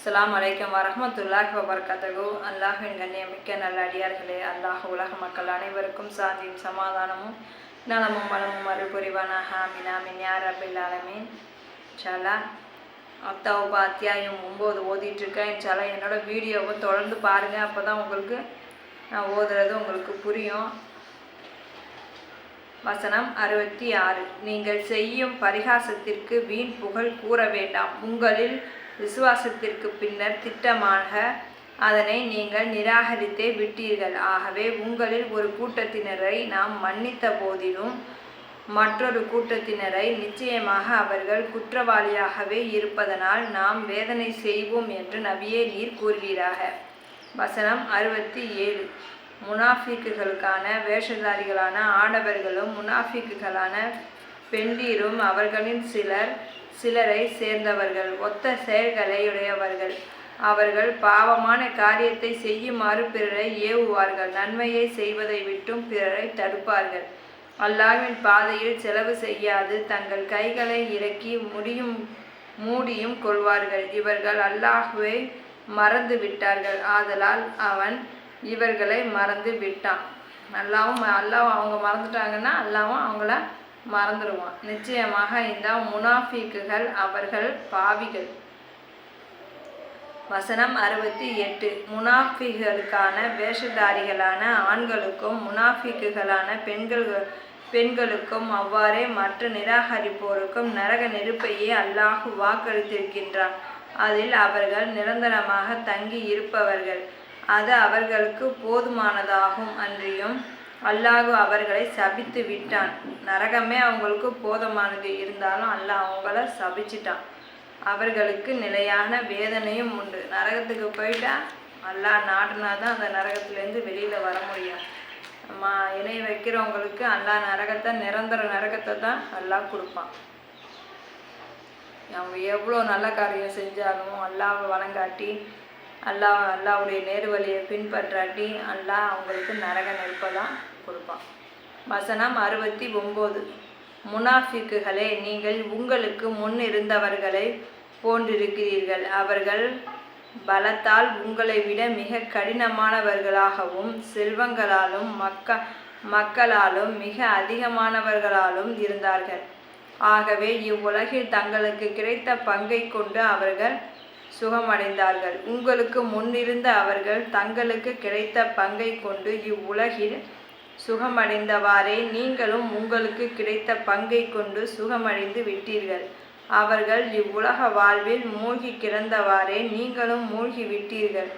அஸ்லாம் அலைக்கும் வரமத்துல்லாஹ் வபர்கதகு அல்லாஹின் கண்ணியமிக்க நல்ல அடியார்களே அல்லாஹ் உலக மக்கள் அனைவருக்கும் சாந்தியும் சமாதானமும் நலமும் வளமும் அருள் புரிவானாக ஆமீன். ஆமீன் யார் ரபில் அத்தியாயம் ஒம்பது ஓதிட்டு இருக்கேன் இன்ஷால்லா என்னோட வீடியோவை தொடர்ந்து பாருங்கள் அப்போ தான் உங்களுக்கு நான் ஓதுறது உங்களுக்கு புரியும். வசனம் அறுபத்தி ஆறு. நீங்கள் செய்யும் பரிகாசத்திற்கு வீண் புகழ் கூற வேண்டாம். உங்களில் விசுவாசத்திற்கு பின்னர் திட்டமாக அதனை நீங்கள் நிராகரித்தே விட்டீர்கள். ஆகவே உங்களில் ஒரு கூட்டத்தினரை நாம் மன்னித்த போதிலும் மற்றொரு கூட்டத்தினரை நிச்சயமாக அவர்கள் குற்றவாளியாகவே இருப்பதனால் நாம் வேதனை செய்வோம் என்று நபியே நீர் கூறுவீராக. வசனம் அறுபத்தி ஏழு. முனாஃபிக்குகளுக்கான வேஷதாரிகளான ஆடவர்களும் முனாஃபிக்குகளான பெண்டீரும் அவர்களின் சிலர் சிலரை சேர்ந்தவர்கள் ஒத்த செயல்களையுடையவர்கள் அவர்கள் பாவமான காரியத்தை செய்யுமாறு பிறரை ஏவுவார்கள். நன்மையை செய்வதை விட்டும் பிறரை தடுப்பார்கள். அல்லாஹ்வின் பாதையில் செலவு செய்யாது. தங்கள் கைகளை இறக்கி முடியும் மூடியும் கொள்வார்கள். இவர்கள் அல்லாஹுவை மறந்து விட்டார்கள். ஆதலால் அவன் இவர்களை மறந்து விட்டான். அல்லாவும் அல்லாவும் அவங்க மறந்துட்டாங்கன்னா அல்லாவும் அவங்கள மறந்துடுவான் நிச்சயமாக இந்த முனாஃபிக்குகள் அவர்கள் பாவிகள். வசனம் அறுபத்தி எட்டு. முனாஃபிகளுக்கான வேஷதாரிகளான ஆண்களுக்கும் முனாஃபிக்குகளான பெண்கள் பெண்களுக்கும் அவ்வாறே மற்ற நிராகரிப்போருக்கும் நரக நெருப்பையே அல்லாஹு வாக்களித்திருக்கின்றான். அதில் அவர்கள் நிரந்தரமாக தங்கி இருப்பவர்கள் அது அவர்களுக்கு போதுமானதாகும் அன்றியும் அல்லாஹு அவர்களை சபித்து விட்டான். நரகமே அவங்களுக்கு போதமானது. இருந்தாலும் அல்லாஹ் அவங்கள சபிச்சிட்டான். அவர்களுக்கு நிலையான வேதனையும் உண்டு. நரகத்துக்கு போயிட்டா அல்லாஹ் நாட்டினா தான் அந்த நரகத்துலேருந்து வெளியில் வர முடியும். நம்ம இணை வைக்கிறவங்களுக்கு அல்லாஹ் நரகத்தை நிரந்தர நரகத்தை தான் நல்லா கொடுப்பான். அவங்க எவ்வளோ நல்ல காரியம் செஞ்சாலும் அல்லாவை வணங்காட்டி அல்லா அல்லாவுடைய நேர்வழியை பின்பற்றாட்டி அல்லா அவங்களுக்கு நரக நெருப்பை தான் கொடுப்பான் வசனம் அறுபத்தி ஒம்பது முனாஃபிக்குகளே நீங்கள் உங்களுக்கு முன் இருந்தவர்களை போன்றிருக்கிறீர்கள். அவர்கள் பலத்தால் உங்களை விட மிக கடினமானவர்களாகவும் செல்வங்களாலும் மக்க மக்களாலும் மிக அதிகமானவர்களாலும் இருந்தார்கள். ஆகவே இவ்வுலகில் தங்களுக்கு கிடைத்த பங்கை கொண்டு அவர்கள் சுகமடைந்தார்கள். உங்களுக்கு முன்னிருந்த அவர்கள் தங்களுக்கு கிடைத்த பங்கை கொண்டு இவ்வுலகில் சுகமடைந்தவாறே நீங்களும் உங்களுக்கு கிடைத்த பங்கை கொண்டு சுகமடைந்து விட்டீர்கள். அவர்கள் இவ்வுலக வாழ்வில் மூழ்கி கிடந்தவாறே நீங்களும் மூழ்கி விட்டீர்கள்.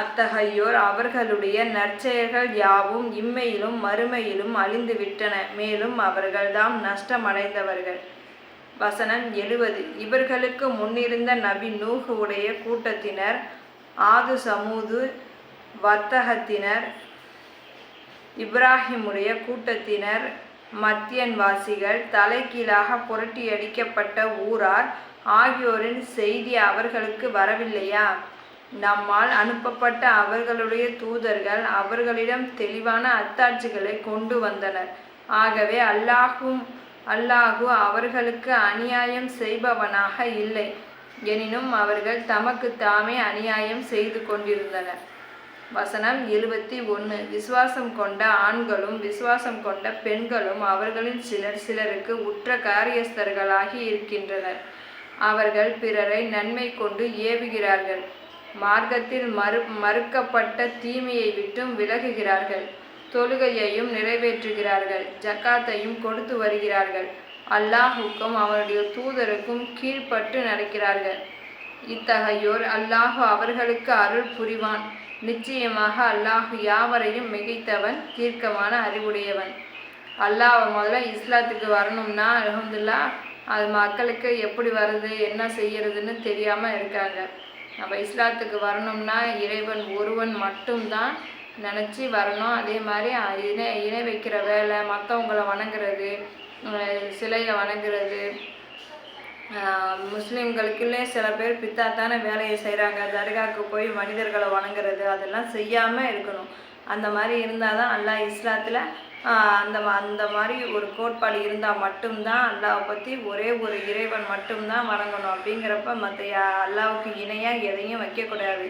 அத்தகையோர் அவர்களுடைய நற்செயல்கள் யாவும் இம்மையிலும் மறுமையிலும் அழிந்து விட்டன. மேலும் அவர்கள்தாம் நஷ்டமடைந்தவர்கள். வசனம் எழுவது. இவர்களுக்கு முன்னிருந்த நபி நூகு உடைய கூட்டத்தினர் ஆது சமூது வர்த்தகத்தினர் இப்ராஹிமுடைய கூட்டத்தினர் மத்தியன்வாசிகள் தலைகீழாக புரட்டியடிக்கப்பட்ட ஊரார் ஆகியோரின் செய்தி அவர்களுக்கு வரவில்லையா? நம்மால் அனுப்பப்பட்ட அவர்களுடைய தூதர்கள் அவர்களிடம் தெளிவான அத்தாட்சிகளை கொண்டு வந்தனர். ஆகவே அல்லாஹும் அல்லாஹு அவர்களுக்கு அநியாயம் செய்பவனாக இல்லை. எனினும் அவர்கள் தமக்கு தாமே அநியாயம் செய்து கொண்டிருந்தனர். வசனம் எழுபத்தி ஒன்று விசுவாசம் கொண்ட ஆண்களும் விசுவாசம் கொண்ட பெண்களும் அவர்களின் சிலர் சிலருக்கு உற்ற காரியஸ்தர்களாகி இருக்கின்றனர். அவர்கள் பிறரை நன்மை கொண்டு ஏவுகிறார்கள். மார்க்கத்தில் மறு மறுக்கப்பட்ட தீமையை விட்டும் விலகுகிறார்கள். தொழுகையையும் நிறைவேற்றுகிறார்கள். ஜக்காத்தையும் கொடுத்து வருகிறார்கள். அல்லாஹுக்கும் அவனுடைய தூதருக்கும் கீழ்ப்பட்டு நடக்கிறார்கள். இத்தகையோர் அல்லாஹு அவர்களுக்கு அருள் புரிவான். நிச்சயமாக அல்லாஹு யாவரையும் மிகைத்தவன் தீர்க்கமான அறிவுடையவன். அல்லாஹ் முதல்ல இஸ்லாத்துக்கு வரணும்னா அலமதுல்லா அது மக்களுக்கு எப்படி வருது என்ன செய்யறதுன்னு தெரியாமல் இருக்காங்க. நம்ம இஸ்லாத்துக்கு வரணும்னா இறைவன் ஒருவன் மட்டும்தான் நினச்சி வரணும். அதே மாதிரி இணை இணை வைக்கிற வேலை மற்றவங்கள வணங்குறது சிலையை வணங்குறது முஸ்லீம்களுக்குள்ளே சில பேர் பித்தாத்தான வேலையை செய்கிறாங்க தர்காவுக்கு போய் மனிதர்களை வணங்குறது அதெல்லாம் செய்யாமல் இருக்கணும். அந்த மாதிரி இருந்தால் தான் அல்லாஹ் இஸ்லாத்தில் அந்த அந்த மாதிரி ஒரு கோட்பாடு இருந்தால் மட்டும்தான் அல்லாவை பற்றி ஒரே ஒரு இறைவன் மட்டும்தான் வணங்கணும் அப்படிங்கிறப்ப மற்ற அல்லாவுக்கு இணையாக எதையும் வைக்கக்கூடாது.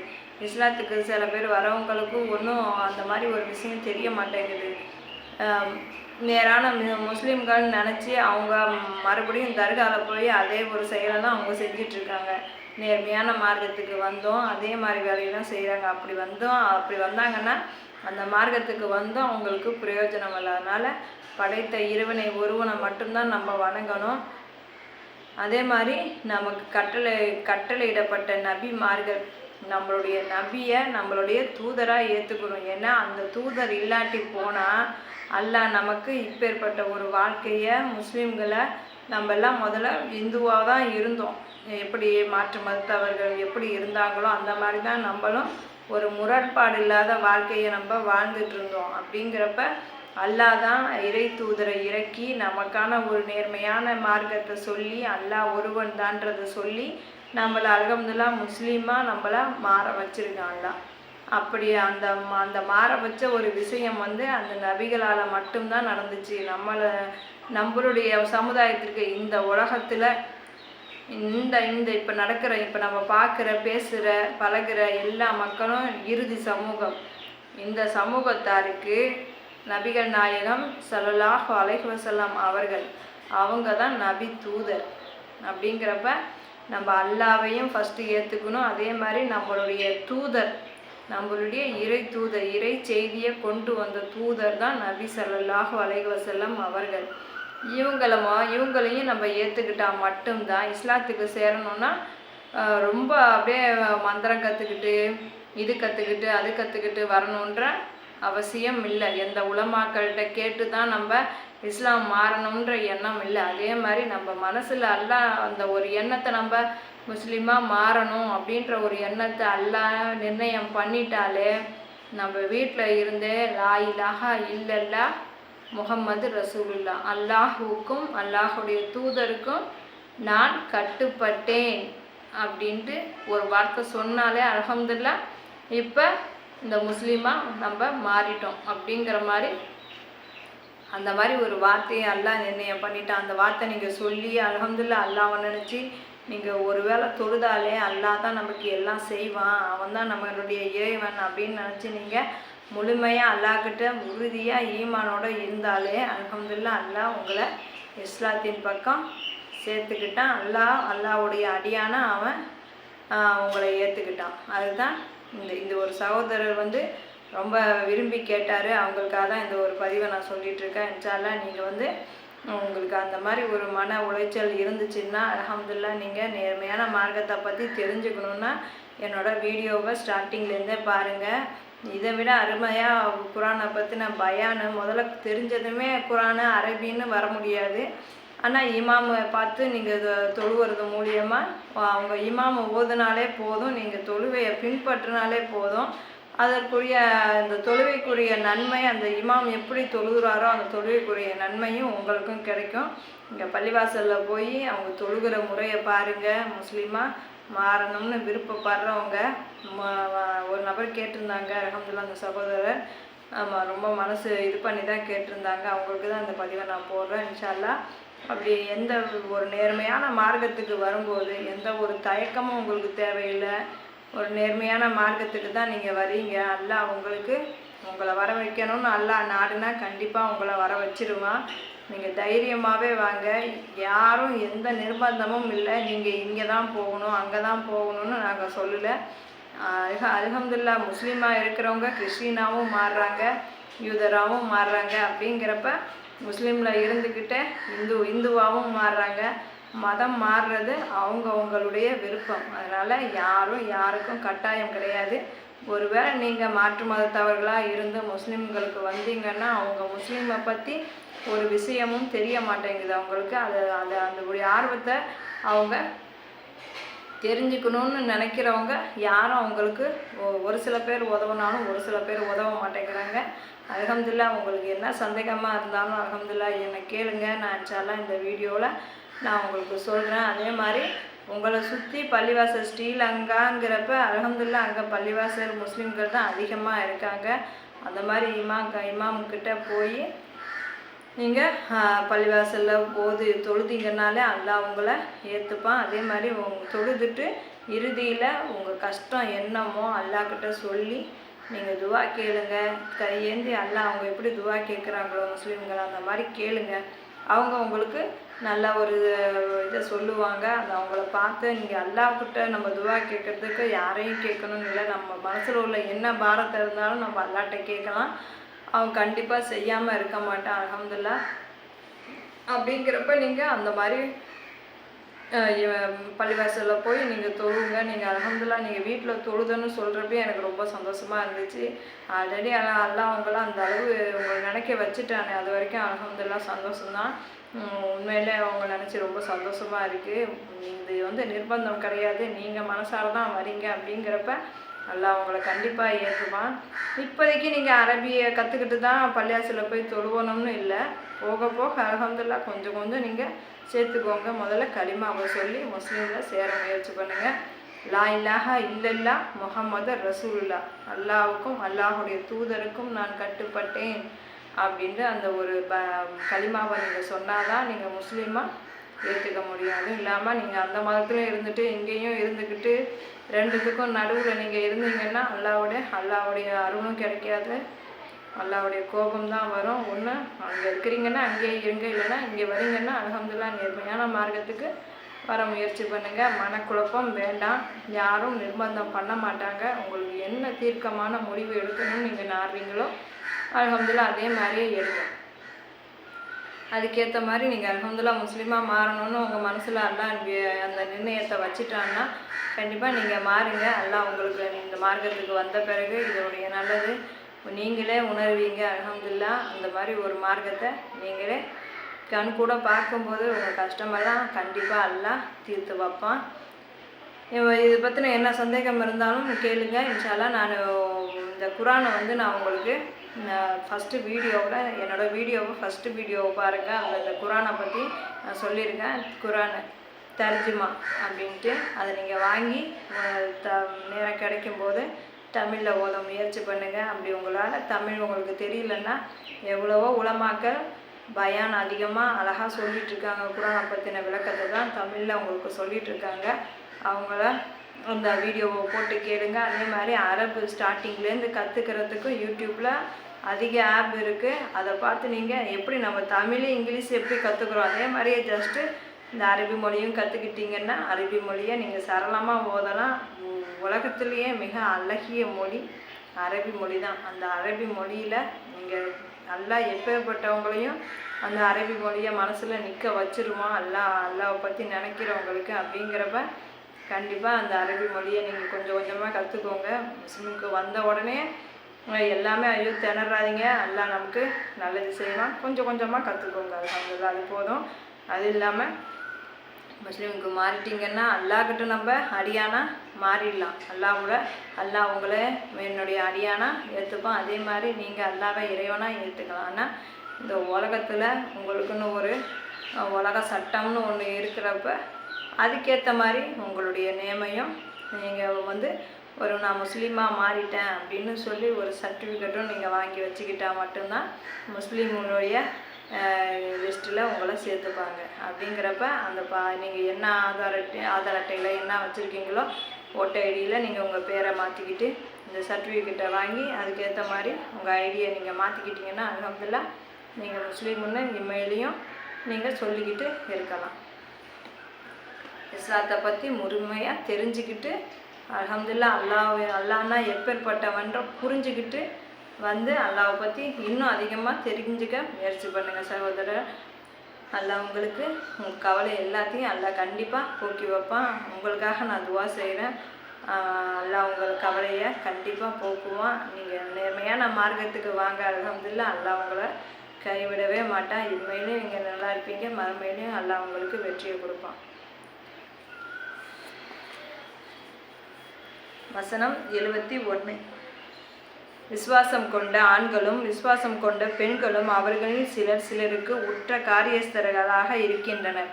இஸ்லாத்துக்கு சில பேர் வரவங்களுக்கும் ஒன்றும் அந்த மாதிரி ஒரு விஷயம் தெரிய மாட்டேங்குது. நேரான முஸ்லீம்கள் நினச்சி அவங்க மறுபடியும் தர்காவில் போய் அதே ஒரு செயலை தான் அவங்க செஞ்சிட்ருக்காங்க. நேர்மையான மார்க்கத்துக்கு வந்தோம். அதே மாதிரி வேலையை தான் செய்கிறாங்க அப்படி வந்தோம். அப்படி வந்தாங்கன்னா அந்த மார்க்கத்துக்கு வந்தும். அவங்களுக்கு பிரயோஜனம் இல்லை. அதனால் படைத்த இறைவனை ஒருவனை மட்டும்தான் நம்ம வணங்கணும். அதே மாதிரி நமக்கு கட்டளை கட்டளையிடப்பட்ட நபி மார்கள் நம்மளுடைய நபியை நம்மளுடைய தூதராக ஏற்றுக்கணும் ஏன்னா அந்த தூதர் இல்லாட்டி போனால் அல்லாஹ் நமக்கு இப்பேற்பட்ட ஒரு வாழ்க்கையை முஸ்லீம்களை நம்ம எல்லாம் முதல்ல இந்துவாக தான் இருந்தோம். எப்படி மாற்று மதத்தவர்கள் எப்படி இருந்தாங்களோ அந்த மாதிரி தான் நம்மளும் ஒரு முரண்பாடு இல்லாத வாழ்க்கையை நம்ம வாழ்ந்துட்டு இருந்தோம். அப்படிங்கிறப்ப அல்லாஹ் தான் இறை தூதரை இறக்கி நமக்கான ஒரு நேர்மையான மார்க்கத்தை சொல்லி அல்லாஹ் ஒருவன் தான்றதை சொல்லி நம்மளை அல்ஹம்துல்லா முஸ்லீமாக நம்மளை மாற வச்சிருக்கான் அப்படி அந்த அந்த மாற வச்ச ஒரு விஷயம் வந்து அந்த நபிகளால் மட்டும்தான் நடந்துச்சு. நம்மளை நம்மளுடைய சமுதாயத்திற்கு இந்த உலகத்தில் இந்த இந்த இப்போ நடக்கிற இப்போ நம்ம பார்க்குற பேசுகிற பழகுற எல்லா மக்களும் இறுதி சமூகம். இந்த சமூகத்தாருக்கு நபிகள் நாயகம் ஸல்லல்லாஹு அலைஹசல்லாம் அவர்கள் அவங்க தான் நபி தூதர். அப்படிங்கிறப்ப நம்ம அல்லாவையும் ஃபஸ்ட்டு ஏற்றுக்கணும் அதே மாதிரி நம்மளுடைய தூதர் நம்மளுடைய இறை தூதர் இறை செய்தியை கொண்டு வந்த தூதர் தான் நபி சல்லாஹ் அலைஹி அவர்கள். இவங்களமா இவங்களையும் நம்ம ஏற்றுக்கிட்டா மட்டும்தான் இஸ்லாத்துக்கு சேரணும்னா ரொம்ப அப்படியே மந்திரம் கற்றுக்கிட்டு இது கற்றுக்கிட்டு அது கற்றுக்கிட்டு வரணுன்ற அவசியம் இல்லை. எந்த உலமாக்கள்கிட்ட கேட்டு தான் நம்ம இஸ்லாம் மாறணுன்ற எண்ணம் இல்லை. அதே மாதிரி நம்ம மனசில் அல்லா அந்த ஒரு எண்ணத்தை நம்ம முஸ்லீமாக மாறணும் அப்படின்ற ஒரு எண்ணத்தை அல்லாஹ் நிர்ணயம் பண்ணிட்டாலே நம்ம வீட்டில் இருந்தே லா இலாஹா இல்லல்லா முகம்மது ரசூலுல்லா. அல்லாஹுக்கும் அல்லாஹுடைய தூதருக்கும் நான் கட்டுப்பட்டேன் அப்படின்ட்டு ஒரு வார்த்தை சொன்னாலே அல்ஹம்துலில்லா இப்போ இந்த முஸ்லீமாக நம்ம மாறிட்டோம் அப்படிங்கிற மாதிரி அந்த மாதிரி ஒரு வார்த்தையை அல்லாஹ் நிர்ணயம் பண்ணிட்டான். அந்த வார்த்தை நீங்கள் சொல்லி அல்ஹம்துலில்லா அல்லாவை நினச்சி நீங்கள் ஒரு வேளை தொழுதாலே அல்லாஹ் தான் நமக்கு எல்லாம் செய்வான். அவன் தான் நம்மளுடைய இறைவன் அப்படின்னு நினச்சி நீங்கள் முழுமையாக அல்லாக்கிட்ட உறுதியாக ஈமானோட இருந்தாலே அலமதுல்லா அல்லாஹ் உங்களை இஸ்லாத்தின் பக்கம் சேர்த்துக்கிட்டான். அல்லாஹ் அல்லாஹ்வுடைய அடியான அவன் உங்களை ஏற்றுக்கிட்டான் அதுதான் இந்த இந்த ஒரு சகோதரர் வந்து ரொம்ப விரும்பி கேட்டார். அவங்களுக்காக தான் இந்த ஒரு பதிவை நான் சொல்லிகிட்ருக்கேன் இருக்கேன். நீங்கள் வந்து உங்களுக்கு அந்த மாதிரி ஒரு மன உளைச்சல் இருந்துச்சுன்னா அலமதுல்லா நீங்கள் நேர்மையான மார்க்கத்தை பற்றி தெரிஞ்சுக்கணுன்னா என்னோட வீடியோவை ஸ்டார்டிங்லேருந்தே பாருங்கள் இதை விட அருமையாக குரானை பற்றின பயானு முதல்ல தெரிஞ்சதுமே குரானு அரபின்னு வர முடியாது. ஆனால் இமாமை பார்த்து நீங்கள் தொழுவுறது மூலியமாக அவங்க இமாமை ஓதுனாலே போதும் நீங்கள் தொழுவையை பின்பற்றினாலே போதும். அதற்குரிய அந்த தொழுவைக்குரிய நன்மை அந்த இமாம் எப்படி தொழுகிறாரோ அந்த தொழுவைக்குரிய நன்மையும் உங்களுக்கும் கிடைக்கும். இங்கே பள்ளிவாசலில் போய் அவங்க தொழுகிற முறையை பாருங்கள் முஸ்லீமாக மாறணும்னு விருப்பப்படுறவங்க. ஒரு நபர் கேட்டிருந்தாங்க அலமதுல்லா அந்த சகோதரர். ஆமாம் ரொம்ப மனசு இது பண்ணி தான் கேட்டிருந்தாங்க. அவங்களுக்கு தான் அந்த பதிவை நான் போடுறேன் இன்ஷால்லா அப்படி எந்த ஒரு நேர்மையான மார்க்கத்துக்கு வரும்போது எந்த ஒரு தயக்கமும் உங்களுக்கு தேவையில்லை. ஒரு நேர்மையான மார்க்கத்துக்கு தான் நீங்கள் வரீங்க அல்லா உங்களுக்கு உங்களை வர வைக்கணும்னு அல்லா நாடுனா கண்டிப்பாக உங்களை வர வச்சிருவான். நீங்கள் தைரியமாகவே வாங்க. யாரும் எந்த நிர்பந்தமும் இல்லை. நீங்கள் இங்கே தான் போகணும் அங்கே தான் போகணும்னு நாங்கள் சொல்லலை. அல்ஹ அல்ஹம்துலில்லா முஸ்லீமாக இருக்கிறவங்க கிறிஸ்டினாவும் மாறுறாங்க யூதராகவும் மாறுறாங்க. அப்படிங்கிறப்ப முஸ்லீமில் இருந்துக்கிட்டே இந்து இந்துவாகவும் மாறுறாங்க. மதம் மாறுறது அவங்கவுங்களுடைய விருப்பம். அதனால் யாரும் யாருக்கும் கட்டாயம் கிடையாது. ஒருவேளை நீங்கள் மாற்று மதத்தவர்களாக இருந்து முஸ்லீம்களுக்கு வந்தீங்கன்னா அவங்க முஸ்லீமை பற்றி ஒரு விஷயமும் தெரிய மாட்டேங்குது. அவங்களுக்கு அது அது அந்த ஒரு ஆர்வத்தை அவங்க தெரிஞ்சுக்கணும்னு நினைக்கிறவங்க யாரும் அவங்களுக்கு ஒ- ஒரு சில பேர் உதவுனாலும் ஒரு சில பேர் உதவ மாட்டேங்கிறாங்க. அலகம்துல்லா உங்களுக்கு என்ன சந்தேகமாக இருந்தாலும் அலகம்துல்லா என்னை கேளுங்க. நான் இன்ஷால்லா இந்த வீடியோவில் நான் உங்களுக்கு சொல்கிறேன் அதே மாதிரி உங்களை சுற்றி பள்ளிவாசல் ஸ்ரீலங்காங்கிறப்ப அலமதுல்லா அங்கே பள்ளிவாசல் முஸ்லீம்கள் தான் அதிகமாக இருக்காங்க. அந்த மாதிரி இமாம் இமாம்கிட்ட போய் நீங்கள் பள்ளிவாசலில் போது தொழுதிங்கனாலே அல்லா உங்களை ஏற்றுப்பான் அதே மாதிரி உங்க தொழுதுட்டு இறுதியில் உங்கள் கஷ்டம் என்னமோ அல்லாக்கிட்ட சொல்லி நீங்கள் துவா கேளுங்க. கையேந்தி அல்லா அவங்க எப்படி துவா கேட்குறாங்களோ முஸ்லீம்கள் அந்த மாதிரி கேளுங்க. அவங்க உங்களுக்கு நல்ல ஒரு இதை சொல்லுவாங்க. அந்த அவங்கள பார்த்து நீங்கள் அல்லாஹ்கிட்ட நம்ம துவா கேட்குறதுக்கு யாரையும் கேட்கணும்னு இல்லை. நம்ம மனசில் உள்ள என்ன பாரத்தை இருந்தாலும் நம்ம அல்லாட்ட கேட்கலாம். அவன் கண்டிப்பாக செய்யாமல் இருக்க மாட்டான். அலமதுல்லா அப்படிங்கிறப்ப நீங்கள் அந்த மாதிரி பள்ளிவாசலில் போய் நீங்கள் தொழுங்க. நீங்கள் அலமதுல்லா நீங்கள் வீட்டில் தொழுதுன்னு சொல்கிறப்ப எனக்கு ரொம்ப சந்தோஷமாக இருந்துச்சு. ஆல்ரெடி எல்லாம் எல்லாம் அவங்களாம் அந்த அளவு உங்களை நினைக்க வச்சுட்டானே. அது வரைக்கும் அலமதுல்லா சந்தோஷம்தான். உண்மையில் அவங்க நினச்சி ரொம்ப சந்தோஷமாக இருக்குது இது வந்து நிர்பந்தம் கிடையாது. நீங்கள் மனசார தான் வரீங்க அப்படிங்கிறப்ப நல்லா அவங்கள கண்டிப்பாக ஏற்றுவான் இப்போதைக்கு நீங்கள் அரபியை கற்றுக்கிட்டு தான் பள்ளியாசில் போய் தொழுவணும்னு இல்லை. போக போக அலமதுல்லா கொஞ்சம் கொஞ்சம் நீங்கள் சேர்த்துக்கோங்க. முதல்ல களிமாவை சொல்லி முஸ்லீமில் சேர முயற்சி பண்ணுங்கள் லா இல்லாஹா இல்லல்லா முகமது ரசூல்லா அல்லாவுக்கும் அல்லாஹுடைய தூதருக்கும் நான் கட்டுப்பட்டேன். அப்படின்ட்டு அந்த ஒரு ப களிமாவை நீங்கள் சொன்னாதான் நீங்கள் முஸ்லீமாக ஏற்றுக்க முடியும். அதுவும் இல்லாமல் நீங்கள் அந்த மதத்துலையும் இருந்துட்டு இங்கேயும் இருந்துக்கிட்டு ரெண்டுத்துக்கும் நடுவில் நீங்கள் இருந்தீங்கன்னா அல்லாவுடைய அல்லாவுடைய அருணும் கிடைக்காது. அல்லாவுடைய கோபம் தான் வரும். ஒன்று அங்கே இருக்கிறீங்கன்னா அங்கேயே இருங்க. இல்லைன்னா இங்கே வரீங்கன்னா அலகம்துல்லா நேர்மையான மார்க்கத்துக்கு வர முயற்சி பண்ணுங்கள் மனக்குழப்பம் வேண்டாம். யாரும் நிர்பந்தம் பண்ண மாட்டாங்க. உங்களுக்கு என்ன தீர்க்கமான முடிவு எடுக்கணும்னு நீங்கள் நாடுறீங்களோ அலமதுல்லா அதே மாதிரியே எடுங்க அதுக்கேற்ற மாதிரி நீங்கள் அலமதுல்லா முஸ்லீமாக மாறணும்னு உங்கள் மனசில் அல்லா அந்த நிர்ணயத்தை வச்சிட்டான்னா கண்டிப்பாக நீங்கள் மாறுங்க. அல்லா உங்களுக்கு இந்த மார்க்கத்துக்கு வந்த பிறகு இதனுடைய நல்லது நீங்களே உணர்வீங்க. அலமதுல்லா அந்த மாதிரி ஒரு மார்க்கத்தை நீங்களே கண் கூட பார்க்கும்போது உங்கள் கஷ்டமெல்லாம் கண்டிப்பாக அல்லாஹ் தீர்த்து வைப்பான். இவ- இது பற்றின என்ன சந்தேகம் இருந்தாலும் கேளுங்க. இன்ஷால்லாம் நான் இந்த குரானை வந்து நான் உங்களுக்கு ஃபஸ்ட்டு வீடியோவில் என்னோட வீடியோவை ஃபஸ்ட்டு வீடியோவை பாருங்கள் அதில் இந்த குரானை பற்றி நான் சொல்லியிருக்கேன் குரானை தர்ஜுமா அப்படின்ட்டு. அதை நீங்கள் வாங்கி த நேரம் கிடைக்கும்போது தமிழில் ஓத முயற்சி பண்ணுங்கள் அப்படி உங்களால் தமிழ் உங்களுக்கு தெரியலன்னா எவ்வளவோ உளமாக்கல் பயான் அதிகமாக அழகாக சொல்லிகிட்ருக்காங்க குரானை பற்றின விளக்கத்தை தான் தமிழில் உங்களுக்கு சொல்லிகிட்ருக்காங்க அவங்கள அந்த வீடியோவை போட்டு கேளுங்க. அதே மாதிரி அரபு ஸ்டார்டிங்லேருந்து கற்றுக்கிறதுக்கும் யூடியூப்பில் அதிக ஆப் இருக்குது அதை பார்த்து நீங்கள் எப்படி நம்ம தமிழ் இங்கிலீஷ் எப்படி கற்றுக்குறோம் அதே மாதிரியே ஜஸ்ட்டு இந்த அரபி மொழியும் கற்றுக்கிட்டிங்கன்னா அரபி மொழியை நீங்கள் சரளமாக ஓதலாம். உ- மிக அழகிய மொழி அரபி மொழி தான் அந்த அரபி மொழியில் நீங்கள் நல்லா எப்பேற்பட்டவங்களையும் அந்த அரபி மொழியை மனசில் நிற்க வச்சிருவான் அல்லாஹ் அல்லாவை பற்றி நினைக்கிறவங்களுக்கு அப்படிங்கிறப்ப கண்டிப்பாக அந்த அரபி மொழியை நீங்கள் கொஞ்சம் கொஞ்சமாக கற்றுக்கோங்க முஸ்லீமுக்கு வந்த உடனே எல்லாமே ஐயோ திணறாதீங்க. எல்லாம் நமக்கு நல்லது செய்யலாம் கொஞ்சம் கொஞ்சமாக கற்றுக்கோங்க அது அது போதும். அது இல்லாமல் முஸ்லீமுக்கு மாறிட்டீங்கன்னா அல்லாக்கிட்ட நம்ம அடியானா மாறிடலாம். அல்லாவோட அல்லாஹ் உங்களை என்னுடைய அடியானா ஏற்றுப்பான் அதே மாதிரி நீங்கள் அல்லாவை இறைவனாக ஏற்றுக்கலாம் ஆனால் இந்த உலகத்தில் உங்களுக்குன்னு ஒரு உலக சட்டம்னு ஒன்று இருக்கிறப்ப அதுக்கேற்ற மாதிரி உங்களுடைய நேமையும் நீங்கள் வந்து ஒரு நான் முஸ்லீமாக மாறிட்டேன் அப்படின்னு சொல்லி ஒரு சர்டிஃபிகேட்டும் நீங்கள் வாங்கி வச்சுக்கிட்டால் மட்டும்தான் முஸ்லீமுடைய லிஸ்ட்டில் உங்களை சேர்த்துப்பாங்க. அப்படிங்கிறப்ப அந்த பா நீங்கள் என்ன ஆதார் அட்டை ஆதார் அட்டையில் என்ன வச்சுருக்கீங்களோ ஓட்ட ஐடியில் நீங்கள் உங்கள் பேரை மாற்றிக்கிட்டு இந்த சர்டிஃபிகேட்டை வாங்கி அதுக்கேற்ற மாதிரி உங்கள் ஐடியை நீங்கள் மாற்றிக்கிட்டிங்கன்னா அலமதுல்லா நீங்கள் முஸ்லீம்னு இமெயிலையும் நீங்கள் சொல்லிக்கிட்டு இருக்கலாம். இஸ்லாத்தை பற்றி முழுமையாக தெரிஞ்சுக்கிட்டு அலமதுல்லா அல்லாஹ் அல்லான்னா எப்பேற்பட்டவன்ற புரிஞ்சுக்கிட்டு வந்து அல்லாவை பற்றி இன்னும் அதிகமாக தெரிஞ்சுக்க முயற்சி பண்ணுங்கள் சகோதரர். அல்லா உங்களுக்கு உங்கள் கவலை எல்லாத்தையும் அல்லா கண்டிப்பாக போக்கி வைப்பான். உங்களுக்காக நான் துவா செய்கிறேன் அல்லா உங்கள் கவலையை கண்டிப்பாக போக்குவான். நீங்கள் நேர்மையான மார்க்கத்துக்கு வாங்க. அலமதுல்லா அல்லா உங்களை கைவிடவே மாட்டான். இன்மையிலையும் நீங்கள் நல்லா இருப்பீங்க. மறுமையிலையும் அல்லா உங்களுக்கு வெற்றியை கொடுப்பான். வசனம் எழுபத்தி ஒன்று விசுவாசம் கொண்ட ஆண்களும் விசுவாசம் கொண்ட பெண்களும் அவர்களில் சிலர் சிலருக்கு உற்ற காரியஸ்தர்களாக இருக்கின்றனர்.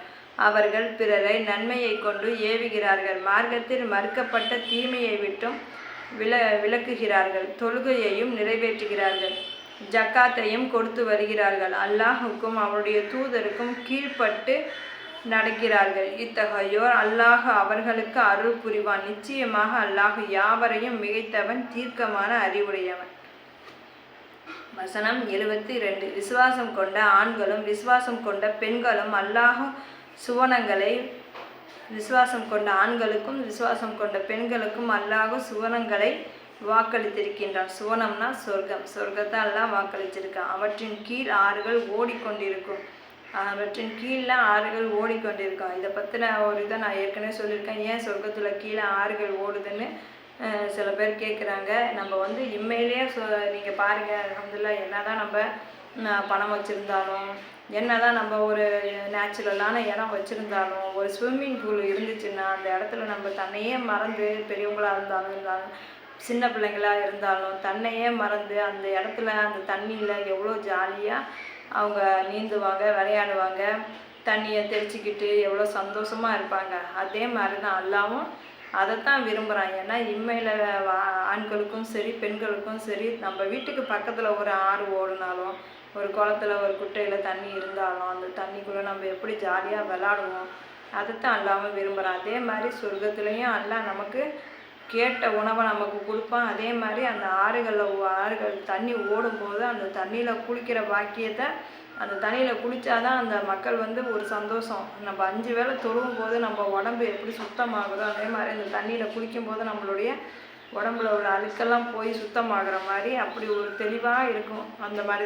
அவர்கள் பிறரை நன்மையை கொண்டு ஏவுகிறார்கள். மார்க்கத்தில் மறுக்கப்பட்ட தீமையை விட்டும் வில விளக்குகிறார்கள். தொழுகையையும் நிறைவேற்றுகிறார்கள். ஜக்காத்தையும் கொடுத்து வருகிறார்கள். அல்லாஹுக்கும் அவருடைய தூதருக்கும் கீழ்ப்பட்டு நடக்கிறார்கள். இத்தகையோர் அல்லாஹ் அவர்களுக்கு அருள் புரிவான். நிச்சயமாக அல்லாஹ் யாவரையும் மிகைத்தவன் தீர்க்கமான அறிவுடையவன். வசனம் எழுபத்தி ரெண்டு விசுவாசம் கொண்ட ஆண்களும் விசுவாசம் கொண்ட பெண்களும் அல்லாஹ் சுவனங்களை விசுவாசம் கொண்ட ஆண்களுக்கும் விசுவாசம் கொண்ட பெண்களுக்கும் அல்லாஹ் சுவனங்களை வாக்களித்திருக்கின்றான். சுவனம்னா சொர்க்கம். சொர்க்கத்தை எல்லாம் வாக்களித்திருக்கான் அவற்றின் கீழ் ஆறுகள் ஓடிக்கொண்டிருக்கும். அவற்றின் கீழே ஆறுகள் ஓடிக்கொண்டிருக்கும். இதை பற்றின ஒரு இதை நான் ஏற்கனவே சொல்லியிருக்கேன். ஏன் சொர்க்கத்தில் கீழே ஆறுகள் ஓடுதுன்னு சில பேர் கேட்குறாங்க நம்ம வந்து இம்மையிலேயே சொ நீங்கள் பாருங்கள் அலமதுல்லா என்ன தான் நம்ம பணம் வச்சுருந்தாலும் என்ன தான் நம்ம ஒரு நேச்சுரலான இடம் வச்சுருந்தாலும் ஒரு ஸ்விம்மிங் பூல் இருந்துச்சுன்னா அந்த இடத்துல நம்ம தன்னையே மறந்து பெரியவங்களாக இருந்தாலும் இருந்தாலும் சின்ன பிள்ளைங்களாக இருந்தாலும் தன்னையே மறந்து அந்த இடத்துல அந்த தண்ணியில் எவ்வளோ ஜாலியாக அவங்க நீந்துவாங்க விளையாடுவாங்க. தண்ணியை தெளிச்சிக்கிட்டு எவ்வளோ சந்தோஷமாக இருப்பாங்க. அதே மாதிரி தான் அல்லாவும் அதைத்தான் விரும்புகிறான் ஏன்னா இம்மையில் ஆண்களுக்கும் சரி பெண்களுக்கும் சரி நம்ம வீட்டுக்கு பக்கத்தில் ஒரு ஆறு ஓடினாலும் ஒரு குளத்துல ஒரு குட்டையில் தண்ணி இருந்தாலும் அந்த தண்ணிக்குள்ளே நம்ம எப்படி ஜாலியாக விளாடுவோம் அதைத்தான் அல்லாமல் விரும்புகிறான் அதே மாதிரி சொர்க்கத்துலேயும் அல்லா நமக்கு கேட்ட உணவை நமக்கு கொடுப்பான். அதே மாதிரி அந்த ஆறுகளில் ஆறுகள் தண்ணி ஓடும்போது அந்த தண்ணியில் குளிக்கிற பாக்கியத்தை அந்த தண்ணியில் குளித்தாதான் அந்த மக்கள் வந்து ஒரு சந்தோஷம். நம்ம அஞ்சு வேளை தொழுவும் போது நம்ம உடம்பு எப்படி சுத்தமாகுதோ அதே மாதிரி அந்த தண்ணியில் குளிக்கும்போது நம்மளுடைய உடம்புல உள்ள அழுக்கெல்லாம் போய் சுத்தமாகிற மாதிரி அப்படி ஒரு தெளிவாக இருக்கும். அந்த மாதிரி தான்